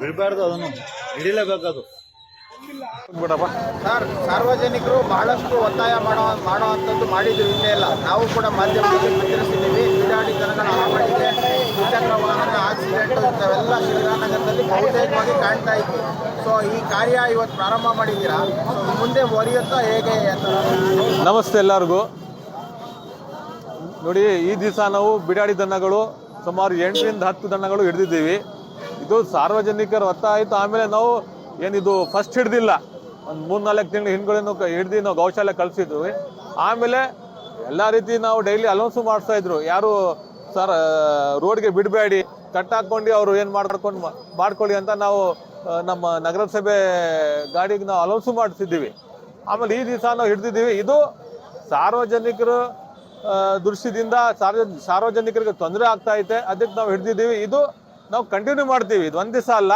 ಬಿಡಬಾರ್ದು ಅದನ್ನು. ಹಿಡಿಲೇಬೇಕದು. ಅದು ಬಿಡಪ್ಪ. ಸರ್ ಸಾರ್ವಜನಿಕರು ಬಹಳಷ್ಟು ಒತ್ತಾಯ ಮಾಡೋ ಮಾಡುವಂಥದ್ದು ಮಾಡಿದ್ರು ಇನ್ನೇ ಇಲ್ಲ. ನಾವು ಕೂಡ ಮಾಧ್ಯಮದಲ್ಲಿ ಪ್ರತಿನಿಧಿಸಿದ್ದೀವಿ ಕ್ರೀಡಾಡಿ ಜನಗಳ ಹಾವಳಿಗೆ ದ್ವಿಚಕ್ರ ವಾಹನ ಆಕ್ಸಿಡೆಂಟ್ ಇಂಥವೆಲ್ಲ ಶ್ರೀರಾಮನಗರದಲ್ಲಿ ಬಹುತೇಕವಾಗಿ ಕಾಣ್ತಾ ಇತ್ತು. ಸೊ ಈ ಕಾರ್ಯ ಇವತ್ತು ಪ್ರಾರಂಭ ಮಾಡಿದ್ದೀರಾ? ಸೊ ಮುಂದೆ ಒರಿಯುತ್ತಾ ಹೇಗೆ ಅಂತ ನಮಸ್ತೆ ಎಲ್ಲರಿಗೂ. ನೋಡಿ ಈ ದಿವಸ ನಾವು ಬಿಡಾಡಿ ದನಗಳು ಸುಮಾರು ಎಂಟರಿಂದ ಹತ್ತು ದನಗಳು ಹಿಡಿದಿದ್ದೀವಿ. ಇದು ಸಾರ್ವಜನಿಕರ ಒತ್ತಾಯಿತು ಆಮೇಲೆ ನಾವು ಏನಿದು ಫಸ್ಟ್ ಹಿಡ್ದಿಲ್ಲ. ಒಂದು ಮೂರು ನಾಲ್ಕು ತಿಂಗಳು ಹಿಂದ್ಗಳೇನು ಹಿಡ್ದು ನಾವು ಗೌಶಾಲೆ ಕಳಿಸಿದ್ವಿ. ಆಮೇಲೆ ಎಲ್ಲ ರೀತಿ ನಾವು ಡೈಲಿ ಅಲೌನ್ಸು ಮಾಡಿಸ್ತಾ ಇದ್ರು. ಯಾರು ಸರ್ ರೋಡ್ಗೆ ಬಿಡಬೇಡಿ ಕಟ್ಟಾಕೊಂಡು ಅವರು ಏನು ಮಾಡ್ಕೊಂಡು ಮಾಡ್ಕೊಳ್ಳಿ ಅಂತ ನಾವು ನಮ್ಮ ನಗರಸಭೆ ಗಾಡಿಗೆ ನಾವು ಅಲೌನ್ಸು ಮಾಡಿಸಿದ್ದೀವಿ. ಆಮೇಲೆ ಈ ದಿವಸ ನಾವು ಹಿಡ್ದಿದ್ದೀವಿ. ಇದು ಸಾರ್ವಜನಿಕರು ದೃಷ್ಟಿಯಿಂದ ಸಾರ್ವಜನಿಕರಿಗೆ ತೊಂದರೆ ಆಗ್ತಾ ಐತೆ. ಅದಕ್ಕೆ ನಾವು ಹಿಡ್ದಿದ್ದೀವಿ. ಇದು ನಾವು ಕಂಟಿನ್ಯೂ ಮಾಡ್ತೀವಿ. ಇದು ಒಂದು ದಿವಸ ಅಲ್ಲ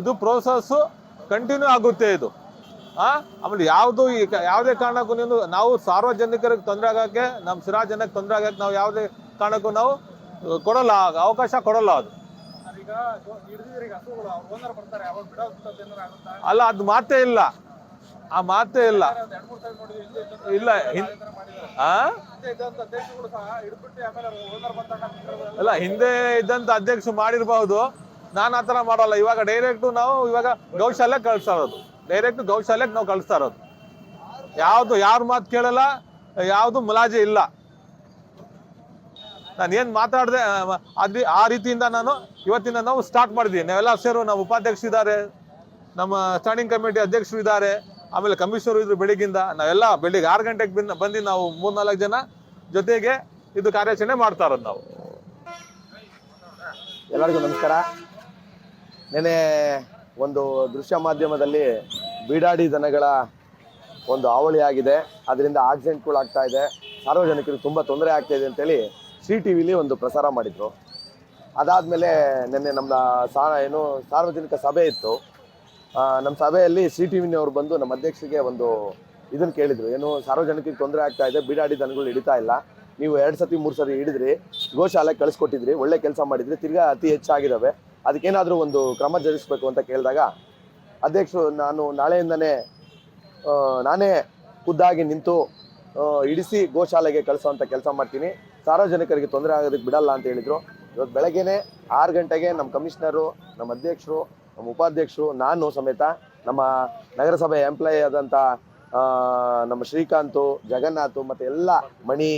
ಇದು ಪ್ರೋಸೆಸ್ಸು ಕಂಟಿನ್ಯೂ ಆಗುತ್ತೆ ಇದು. ಆಮೇಲೆ ಯಾವುದು ಈ ಯಾವುದೇ ಕಾರಣಕ್ಕೂ ನೀವು ನಾವು ಸಾರ್ವಜನಿಕರಿಗೆ ತೊಂದರೆ ಆಗೋಕ್ಕೆ ನಮ್ಮ ಸಿರಾ ಜನಕ್ಕೆ ತೊಂದರೆ ಆಗೋಕ್ಕೆ ನಾವು ಯಾವುದೇ ಕಾರಣಕ್ಕೂ ನಾವು ಕೊಡಲ್ಲ ಅವಕಾಶ ಕೊಡಲ್ಲ ಅದು. ಅಲ್ಲ ಅದು ಮಾತೇ ಇಲ್ಲ. ಆ ಮಾತೇ ಇಲ್ಲ. ಇಲ್ಲ ಅಲ್ಲ, ಹಿಂದೆ ಇದ್ದಂತ ಅಧ್ಯಕ್ಷರು ಮಾಡಿರ್ಬಹುದು. ನಾನು ಆತರ ಮಾಡಲ್ಲ. ಇವಾಗ ಡೈರೆಕ್ಟ್ ನಾವು ಇವಾಗ ಗೌಶಾಲೆ ಕಳಿಸ್ತಾ ಇರೋದು. ಡೈರೆಕ್ಟ್ ಗೌಶಾಲೆಗೆ ನಾವು ಕಳಿಸ್ತಾ ಇರೋದು. ಯಾವುದು ಯಾರ ಮಾತು ಕೇಳಲ್ಲ, ಯಾವುದು ಮುಲಾಜೆ ಇಲ್ಲ. ನಾನು ಏನು ಮಾತಾಡಿದೆ ಅದ್ರ ಆ ರೀತಿಯಿಂದ ನಾನು ಇವತ್ತಿಂದ ನಾವು ಸ್ಟಾರ್ಟ್ ಮಾಡಿದ್ದೀವಿ ನಾವೆಲ್ಲ ಸೇರು ನಮ್ಮ ಉಪಾಧ್ಯಕ್ಷರು ಇದ್ದಾರೆ ನಮ್ಮ ಸ್ಟ್ಯಾಂಡಿಂಗ್ ಕಮಿಟಿ ಅಧ್ಯಕ್ಷರು ಇದ್ದಾರೆ ಆಮೇಲೆ ಕಮಿಷನರ್ ಇದ್ರು ಬೆಳಿಗ್ಗಿಂದ ನಾವೆಲ್ಲ ಬೆಳಿಗ್ಗೆ ಆರು ಗಂಟೆಗೆ ಬಂದು ಬಂದು ನಾವು ಮೂರ್ನಾಲ್ಕು ಜನ ಜೊತೆಗೆ ಇದು ಕಾರ್ಯಾಚರಣೆ ಮಾಡ್ತಾ ಇರೋದು ನಾವು. ಎಲ್ಲರಿಗೂ ನಮಸ್ಕಾರ. ನೆನೆ ಒಂದು ದೃಶ್ಯ ಮಾಧ್ಯಮದಲ್ಲಿ ಬೀಡಾಡಿ ದನಗಳ ಒಂದು ಹಾವಳಿ ಆಗಿದೆ. ಅದರಿಂದ ಆಕ್ಸಿಡೆಂಟ್ಗಳು ಆಗ್ತಾ ಇದೆ. ಸಾರ್ವಜನಿಕರಿಗೆ ತುಂಬ ತೊಂದರೆ ಆಗ್ತಾ ಇದೆ ಅಂತೇಳಿ ಸಿ ಟಿ ವಿಲಿ ಒಂದು ಪ್ರಸಾರ ಮಾಡಿದರು. ಅದಾದಮೇಲೆ ನಿನ್ನೆ ನಮ್ಮ ಸಾ ಏನು ಸಾರ್ವಜನಿಕ ಸಭೆ ಇತ್ತು. ನಮ್ಮ ಸಭೆಯಲ್ಲಿ ಸಿ ಟಿ ವಿನವರು ಬಂದು ನಮ್ಮ ಅಧ್ಯಕ್ಷರಿಗೆ ಒಂದು ಇದನ್ನು ಕೇಳಿದರು. ಏನು ಸಾರ್ವಜನಿಕರಿಗೆ ತೊಂದರೆ ಆಗ್ತಾ ಇದೆ, ಬೀಡಾಡಿ ದನಗಳು ಹಿಡಿತಾ ಇಲ್ಲ. ನೀವು ಎರಡು ಸತಿ, ಮೂರು ಸತಿ ಹಿಡಿದ್ರಿ ಗೋಶಾಲೆಗೆ ಕಳಿಸ್ಕೊಟ್ಟಿದ್ರಿ, ಒಳ್ಳೆ ಕೆಲಸ ಮಾಡಿದ್ರಿ, ತಿರ್ಗಾ ಅತಿ ಹೆಚ್ಚಾಗಿದ್ದಾವೆ ಅದಕ್ಕೇನಾದರೂ ಒಂದು ಕ್ರಮ ಜರುಗಿಸ್ಬೇಕು ಅಂತ ಕೇಳಿದಾಗ, ಅಧ್ಯಕ್ಷರು ನಾನು ನಾಳೆಯಿಂದನೇ ನಾನೇ ಖುದ್ದಾಗಿ ನಿಂತು ಇಡಿಸಿ ಗೋಶಾಲೆಗೆ ಕಳಿಸೋವಂಥ ಕೆಲಸ ಮಾಡ್ತೀನಿ. ಸಾರ್ವಜನಿಕರಿಗೆ ತೊಂದರೆ ಆಗೋದಕ್ಕೆ ಬಿಡಲ್ಲ ಅಂತ ಹೇಳಿದರು. ಇವತ್ತು ಬೆಳಗ್ಗೆನೆ ಆರು ಗಂಟೆಗೆ ನಮ್ಮ ಕಮಿಷನರು ನಮ್ಮ ಅಧ್ಯಕ್ಷರು ನಮ್ಮ ಉಪಾಧ್ಯಕ್ಷರು, ನಾನು ಸಮೇತ ನಮ್ಮ ನಗರಸಭೆ ಎಂಪ್ಲಾಯಿ ಆದಂಥ ನಮ್ಮ ಶ್ರೀಕಾಂತು, ಜಗನ್ನಾಥು ಮತ್ತು ಎಲ್ಲ ಮಣಿ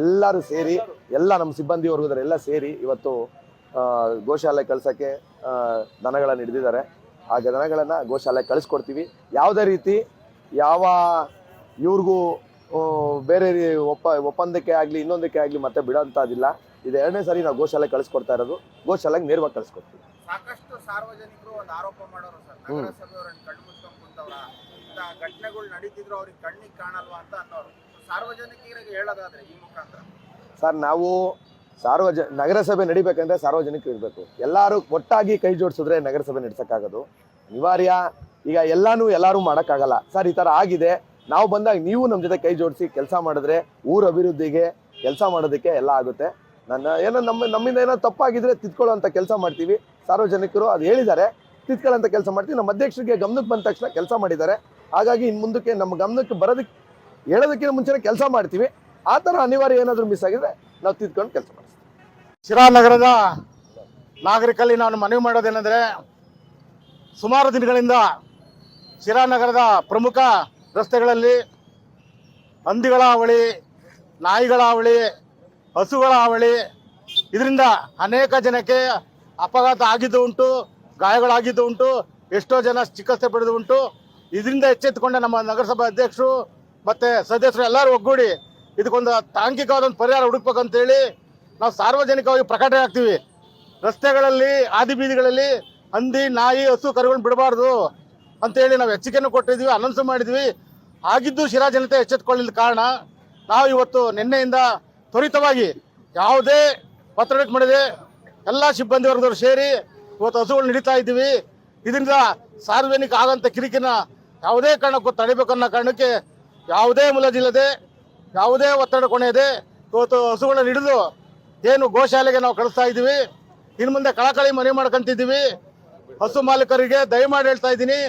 ಎಲ್ಲರೂ ಸೇರಿ, ಎಲ್ಲ ನಮ್ಮ ಸಿಬ್ಬಂದಿ ವರ್ಗದವರೆಲ್ಲ ಸೇರಿ ಇವತ್ತು ಗೋಶಾಲೆ ಕಳ್ಸೋಕ್ಕೆ ದನಗಳನ್ನು ಹಿಡಿದಿದ್ದಾರೆ. ಆ ದನಗಳನ್ನು ಗೋಶಾಲೆ ಕಳಿಸ್ಕೊಡ್ತೀವಿ. ಯಾವುದೇ ರೀತಿ ಯಾವ ಇವ್ರಿಗೂ ಬೇರೆ ಒಪ್ಪ, ಒಪ್ಪಂದಕ್ಕೆ ಆಗಲಿ, ಇನ್ನೊಂದಕ್ಕೆ ಆಗಲಿ ಮತ್ತೆ ಬಿಡೋಂಥದ್ದಿಲ್ಲ ಇದು ಎರಡನೇ ಸಾರಿ ನಾವು ಗೋಶಾಲೆ ಕಳಿಸ್ಕೊಡ್ತಾ ಇರೋದು. ಗೋಶಾಲೆಗೆ ನೇರವಾಗಿ ಕಳಿಸ್ಕೊಡ್ತೀವಿ. ಸಾರ್ವಜನಿಕರು ಒಂದು ಆರೋಪ ಮಾಡೋರು ಸರ್. ನಗರಸಭೆಯವ್ರನ್ನ ಕಣ್ಣು ಮುಚ್ಕೊಂಡ್ ಕುಂತವ್ರ. ಘಟನೆಗಳು ನಡೀತಿದ್ರು ಅವ್ರಿಗೆ ಕಣ್ಣಿಗೆ ಕಾಣಲ್ವಾ ಅಂತ ಅನ್ನೋರು. ಸಾರ್ವಜನಿಕರಿಗೆ ಹೇಳೋದಾದ್ರೆ ಈ ಮುಖಾಂತರ. ಸರ್ ನಾವು ಸಾರ್ವಜ ನಗರಸಭೆ ನಡಿಬೇಕಂದ್ರೆ ಸಾರ್ವಜನಿಕರು ಇರಬೇಕು. ಎಲ್ಲರೂ ಒಟ್ಟಾಗಿ ಕೈ ಜೋಡಿಸಿದ್ರೆ ನಗರಸಭೆ ನಡೆಸೋಕ್ಕಾಗೋದು. ಅನಿವಾರ್ಯ. ಈಗ ಎಲ್ಲಾನು ಎಲ್ಲರೂ ಮಾಡೋಕ್ಕಾಗಲ್ಲ. ಸರ್ ಈ ಥರ ಆಗಿದೆ. ನಾವು ಬಂದಾಗ ನೀವು ನಮ್ಮ ಜೊತೆ ಕೈ ಜೋಡಿಸಿ ಕೆಲಸ ಮಾಡಿದ್ರೆ ಊರ ಅಭಿವೃದ್ಧಿಗೆ ಕೆಲಸ ಮಾಡೋದಕ್ಕೆ ಎಲ್ಲ ಆಗುತ್ತೆ. ನನ್ನ ಏನೋ ನಮ್ಮ ನಮ್ಮಿಂದ ಏನೋ ತಪ್ಪಾಗಿದ್ರೆ ತಿದ್ಕೊಳ್ಳೋಂಥ ಕೆಲಸ ಮಾಡ್ತೀವಿ. ಸಾರ್ವಜನಿಕರು ಅದು ಹೇಳಿದ್ದಾರೆ. ತಿದ್ಕೊಳ್ಳೋಂಥ ಕೆಲಸ ಮಾಡ್ತೀವಿ. ನಮ್ಮ ಅಧ್ಯಕ್ಷರಿಗೆ ಗಮನಕ್ಕೆ ಬಂದ ತಕ್ಷಣ ಕೆಲಸ ಮಾಡಿದ್ದಾರೆ. ಹಾಗಾಗಿ ಇನ್ನು ಮುಂದಕ್ಕೆ ನಮ್ಮ ಗಮನಕ್ಕೆ ಬರೋದಕ್ಕೆ ಹೇಳೋದಕ್ಕಿಂತ ಮುಂಚೆನೇ ಕೆಲಸ ಮಾಡ್ತೀವಿ. ಆ ಥರ ಅನಿವಾರ್ಯ ಏನಾದರೂ ಮಿಸ್ ಆಗಿದ್ರೆ ನಾವು ತಿದ್ಕೊಂಡು ಕೆಲಸ ಮಾಡ್ತೀವಿ. ಶಿರಾ ನಗರದ ನಾಗರಿಕಲ್ಲಿ ನಾನು ಮನವಿ ಮಾಡೋದೇನೆಂದರೆ, ಸುಮಾರು ದಿನಗಳಿಂದ ಶಿರಾ ನಗರದ ಪ್ರಮುಖ ರಸ್ತೆಗಳಲ್ಲಿ ಹಂದಿಗಳ ಹಾವಳಿ, ನಾಯಿಗಳ ಹಾವಳಿ ಹಸುಗಳ ಹಾವಳಿ. ಇದರಿಂದ ಅನೇಕ ಜನಕ್ಕೆ ಅಪಘಾತ ಆಗಿದ್ದು ಉಂಟು, ಗಾಯಗಳಾಗಿದ್ದು ಉಂಟು, ಎಷ್ಟೋ ಜನ ಚಿಕಿತ್ಸೆ ಪಡೆದು ಉಂಟು. ಇದರಿಂದ ಎಚ್ಚೆತ್ತುಕೊಂಡ ನಮ್ಮ ನಗರಸಭಾ ಅಧ್ಯಕ್ಷರು ಮತ್ತು ಸದಸ್ಯರು ಎಲ್ಲರೂ ಒಗ್ಗೂಡಿ ಇದಕ್ಕೊಂದು ತಾಂಕಿಕವಾದ ಒಂದು ಪರಿಹಾರ ಹುಡುಕ್ಬೇಕಂತೇಳಿ ನಾವು ಸಾರ್ವಜನಿಕವಾಗಿ ಪ್ರಕಟಣೆ ಆಗ್ತೀವಿ ರಸ್ತೆಗಳಲ್ಲಿ, ಆದಿ ಬೀದಿಗಳಲ್ಲಿ ಹಂದಿ, ನಾಯಿ, ಹಸು, ಕರುಗಳನ್ನ ಬಿಡಬಾರ್ದು ಅಂತೇಳಿ ನಾವು ಎಚ್ಚರಿಕೆಯನ್ನು ಕೊಟ್ಟಿದ್ವಿ ಅನೌನ್ಸ್ ಮಾಡಿದ್ವಿ ಆಗಿದ್ದು ಶಿರಾ ಜನತೆ ಎಚ್ಚೆತ್ತುಕೊಳ್ಳಿದ ಕಾರಣ ನಾವು ಇವತ್ತು ನಿನ್ನೆಯಿಂದ ತ್ವರಿತವಾಗಿ ಯಾವುದೇ ಪತ್ರಕ್ಕೆ ಮಾಡಿದೆ, ಎಲ್ಲ ಸಿಬ್ಬಂದಿ ವರ್ಗದವರು ಸೇರಿ ಇವತ್ತು ಹಸುಗಳು ನಡೀತಾ ಇದ್ದೀವಿ. ಇದರಿಂದ ಸಾರ್ವಜನಿಕ ಆದಂಥ ಕಿರಿಕಿನ ಯಾವುದೇ ಕಾರಣಕ್ಕೂ ತಡಿಬೇಕನ್ನೋ ಕಾರಣಕ್ಕೆ ಯಾವುದೇ ಮುಲಾಜಿಲ್ಲದೆ ಯಾವುದೇ ಒತ್ತಡ ಕೊನೆಯದೆ ಇವತ್ತು ಹಸುಗಳನ್ನ ಹಿಡಿದು ಏನು ಗೋಶಾಲೆಗೆ ನಾವು ಕಳಿಸ್ತಾ ಇದ್ದೀವಿ. ಇನ್ನು ಮುಂದೆ ಕಳಕಳಿ ಮನೆ ಮಾಡ್ಕೊಂತಿದ್ದೀವಿ. ಹಸು ಮಾಲೀಕರಿಗೆ ದಯಮಾಡಿ ಹೇಳ್ತಾ ಇದ್ದೀನಿ.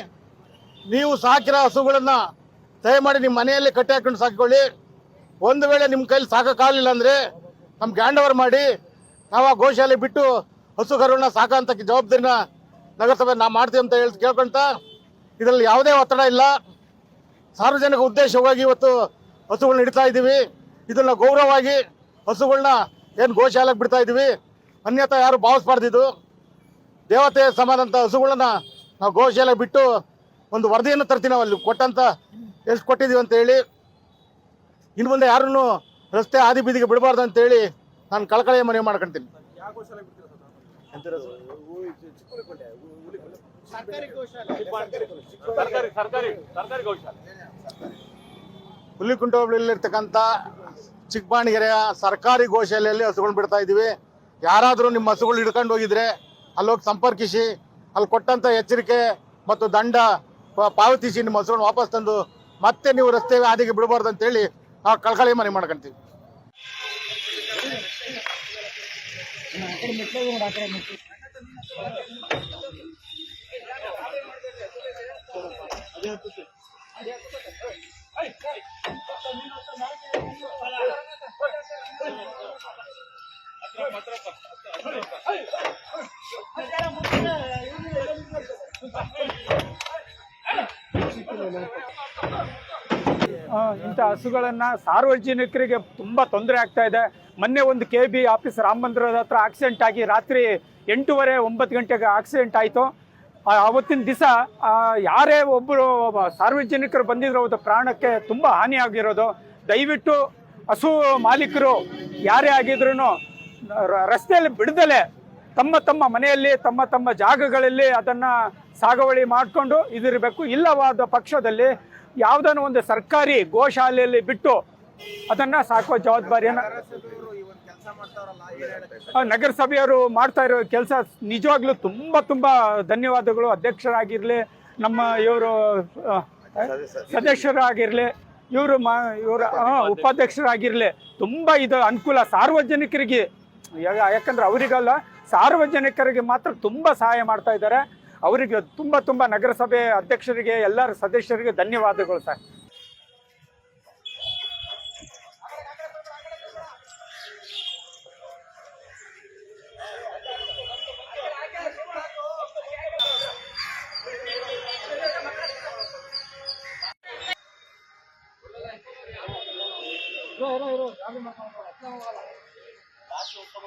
ನೀವು ಸಾಕಿರೋ ಹಸುಗಳನ್ನು ದಯಮಾಡಿ ನಿಮ್ಮ ಮನೆಯಲ್ಲಿ ಕಟ್ಟಿ ಹಾಕೊಂಡು ಸಾಕಿಕೊಳ್ಳಿ. ಒಂದು ವೇಳೆ ನಿಮ್ಮ ಕೈಲಿ ಸಾಕೋಕ್ಕಾಗಲಿಲ್ಲ ಅಂದರೆ ನಮ್ಮ ಹ್ಯಾಂಡ್ ಓವರ್ ಮಾಡಿ ನಾವು ಆ ಗೋಶಾಲೆ ಬಿಟ್ಟು ಹಸುಕರುಗಳನ್ನ ಸಾಕೋಂಥ ಜವಾಬ್ದಾರಿನ ನಗರಸಭೆ ನಾವು ಮಾಡ್ತೀವಿ ಅಂತ ಹೇಳಿ ಕೇಳ್ಕೊಳ್ತಾ ಇದರಲ್ಲಿ ಯಾವುದೇ ಒತ್ತಡ ಇಲ್ಲ. ಸಾರ್ವಜನಿಕ ಉದ್ದೇಶವಾಗಿ ಇವತ್ತು ಹಸುಗಳನ್ನ ಹಿಡಿತಾ ಇದ್ದೀವಿ. ಇದನ್ನ ಗೌರವವಾಗಿ ಹಸುಗಳನ್ನ ಏನು ಗೋಶಾಲೆಗೆ ಬಿಡ್ತಾ ಇದ್ದೀವಿ. ಅನ್ಯತಾ ಯಾರು ಭಾವಿಸ್ಬಾರ್ದಿದ್ದು ದೇವತೆ ಸಮಾನಂತ ಹಸುಗಳನ್ನ ನಾವು ಗೋಶಾಲೆ ಬಿಟ್ಟು ಒಂದು ವರದಿಯನ್ನು ತರ್ತೀವಿ ನಾವು ಅಲ್ಲಿ ಕೊಟ್ಟಂತ ಎಷ್ಟು ಕೊಟ್ಟಿದ್ದೀವಿ ಅಂತ ಹೇಳಿ ಇನ್ನು ಮುಂದೆ ಯಾರನ್ನು ರಸ್ತೆ ಆದಿ ಬೀದಿಗೆ ಬಿಡಬಾರ್ದು ಅಂತ ಹೇಳಿ ನಾನು ಕಳಕಳಿಯ ಮನವಿ ಮಾಡ್ಕೊಂತೀನಿ. ಸರ್ಕಾರಿ ಗೋಶಾಲೆ. ಸರ್ಕಾರಿ ಸರ್ಕಾರಿ ಸರ್ಕಾರಿ ಗೋಶಾಲೆ. ಹುಲ್ಲಿಕುಂಟ ಹೋಬಳಿಯಲ್ಲಿರ್ತಕ್ಕಂಥ ಚಿಕ್ಕಬಾಣಿಗೆರೆಯ ಸರ್ಕಾರಿ ಗೋಶಾಲೆಯಲ್ಲಿ ಹಸುಗಳು ಬಿಡ್ತಾ ಇದ್ದೀವಿ. ಯಾರಾದರೂ ನಿಮ್ಮ ಹಸುಗಳು ಹಿಡ್ಕೊಂಡು ಹೋಗಿದ್ರೆ ಅಲ್ಲೋಗಿ ಸಂಪರ್ಕಿಸಿ ಅಲ್ಲಿ ಕೊಟ್ಟಂಥ ಎಚ್ಚರಿಕೆ ಮತ್ತು ದಂಡ ಪ- ಪಾವತಿಸಿ ನಿಮ್ಮ ಹಸುಗಳನ್ನ ವಾಪಸ್ ತಂದು ಮತ್ತೆ ನೀವು ರಸ್ತೆ ಹಾದಿಗೆ ಬಿಡಬಾರ್ದು ಅಂತೇಳಿ ನಾವು ಕಳ್ಕಳಿ ಮನೆ ಮಾಡ್ಕೊಂತೀವಿ ಆ, ಇಂಥ ಹಸುಗಳನ್ನು ಸಾರ್ವಜನಿಕರಿಗೆ ತುಂಬ ತೊಂದರೆ ಆಗ್ತಾ ಇದೆ. ಮೊನ್ನೆ ಒಂದು ಕೆ ಬಿ ಆಫೀಸ್ ರಾಮ ಮಂದಿರದ ಹತ್ರ ಆಕ್ಸಿಡೆಂಟ್ ಆಗಿ ರಾತ್ರಿ ಎಂಟೂವರೆ, ಒಂಬತ್ತು ಗಂಟೆಗೆ ಆಕ್ಸಿಡೆಂಟ್ ಆಯಿತು. ಅವತ್ತಿನ ದಿವಸ ಯಾರೇ ಒಬ್ಬರು ಸಾರ್ವಜನಿಕರು ಬಂದಿದ್ರು, ಅವ್ರ ಪ್ರಾಣಕ್ಕೆ ತುಂಬ ಹಾನಿಯಾಗಿರೋದು ದಯವಿಟ್ಟು ಹಸು ಮಾಲೀಕರು, ಯಾರೇ ಆಗಿದ್ರು ರಸ್ತೆಯಲ್ಲಿ ಬಿಡದಲೆ ತಮ್ಮ ತಮ್ಮ ಮನೆಯಲ್ಲಿ, ತಮ್ಮ ತಮ್ಮ ಜಾಗಗಳಲ್ಲಿ ಅದನ್ನು ಸಾಗುವಳಿ ಮಾಡಿಕೊಂಡು ಇದಿರಬೇಕು. ಇಲ್ಲವಾದ ಪಕ್ಷದಲ್ಲಿ ಯಾವುದನ್ನು ಒಂದು ಸರ್ಕಾರಿ ಗೋಶಾಲೆಯಲ್ಲಿ ಬಿಟ್ಟು ಅದನ್ನು ಸಾಕೋ ಜವಾಬ್ದಾರಿಯನ್ನು ನಗರಸಭೆಯವರು ಮಾಡ್ತಾ ಇರೋ ಕೆಲಸ ನಿಜವಾಗ್ಲೂ ತುಂಬ ತುಂಬ ಧನ್ಯವಾದಗಳು. ಅಧ್ಯಕ್ಷರಾಗಿರಲಿ, ನಮ್ಮ ಇವರು ಸದಸ್ಯರಾಗಿರಲಿ, ಇವರು ಮಾ, ಇವರ ಉಪಾಧ್ಯಕ್ಷರಾಗಿರಲಿ, ತುಂಬ ಇದು ಅನುಕೂಲ. ಸಾರ್ವಜನಿಕರಿಗೆ ಯಾಕಂದ್ರೆ ಅವರಿಗಲ್ಲ, ಸಾರ್ವಜನಿಕರಿಗೆ ಮಾತ್ರ ತುಂಬ ಸಹಾಯ ಮಾಡ್ತಾ ಇದ್ದಾರೆ. ಅವರಿಗೆ ತುಂಬ ತುಂಬ ನಗರಸಭೆ ಅಧ್ಯಕ್ಷರಿಗೆ ಎಲ್ಲರ ಸದಸ್ಯರಿಗೆ ಧನ್ಯವಾದಗಳು ಸರ್. ಹೌದು ಹೌದು ಹೌದು ಅದು ಮಾತ್ರ ಅಷ್ಟೇ ಅಲ್ಲ. ಆಚೆ ಹೋಗ್ತಾ